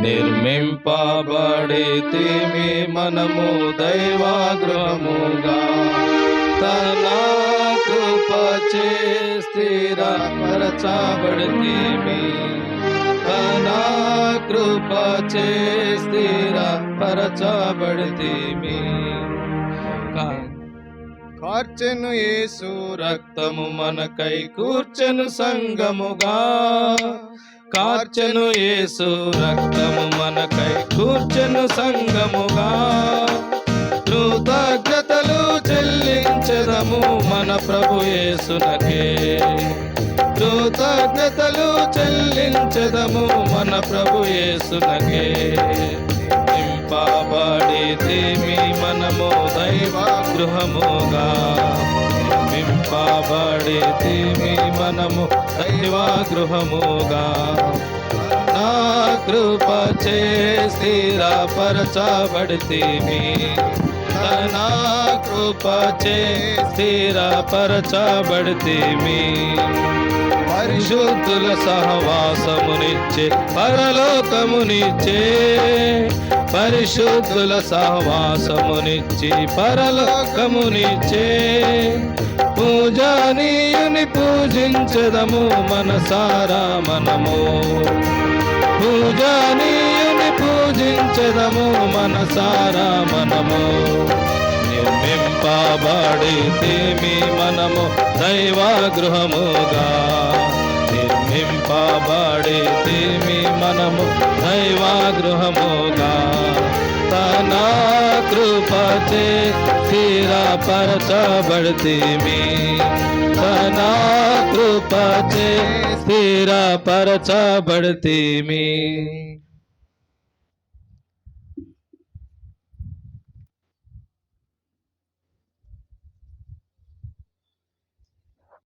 నిర్మింపబడితిమి మనము దైవాగ్రహముగా. తన కృపచే స్థిరపరచబడితిమి తన కృపచే స్థిరపరచబడితిమి కా- కార్చెను యేసు రక్తము మనకై కూర్చెను సంగముగా. కార్చెను యేసు రక్తము మనకై కూర్చెను సంగముగా. కృతజ్ఞతలు చెల్లించదము మన ప్రభు యేసునకే. కృతజ్ఞతలు చెల్లించదము మన ప్రభు యేసునకే. నింపబడితిమి మనము దైవ గృహముగా నింపబడితిమి మనము దైవ గృహముగా నా కృప చే నా కృప చే స్థిరపరచబడితిమి. పరిశుద్ధుల సహవాసమునిచ్చే పరలోకమునిచ్చే పరిశుద్ధుల సహవాసమునిచ్చి పరలోకమునిచ్చే పూజనీయుని పూజించదము మనసారా మనము. పూజనీయుని పూజించదము మనసారా మనము. నిర్మింపబడితేమి మనము దైవాగృహముగా. నిర్మింపబడితేమి మనము దైవాగృహముగా. తన కృపచే స్థిరపరచబడితేమి తన కృపచే స్థిరపరచబడితేమి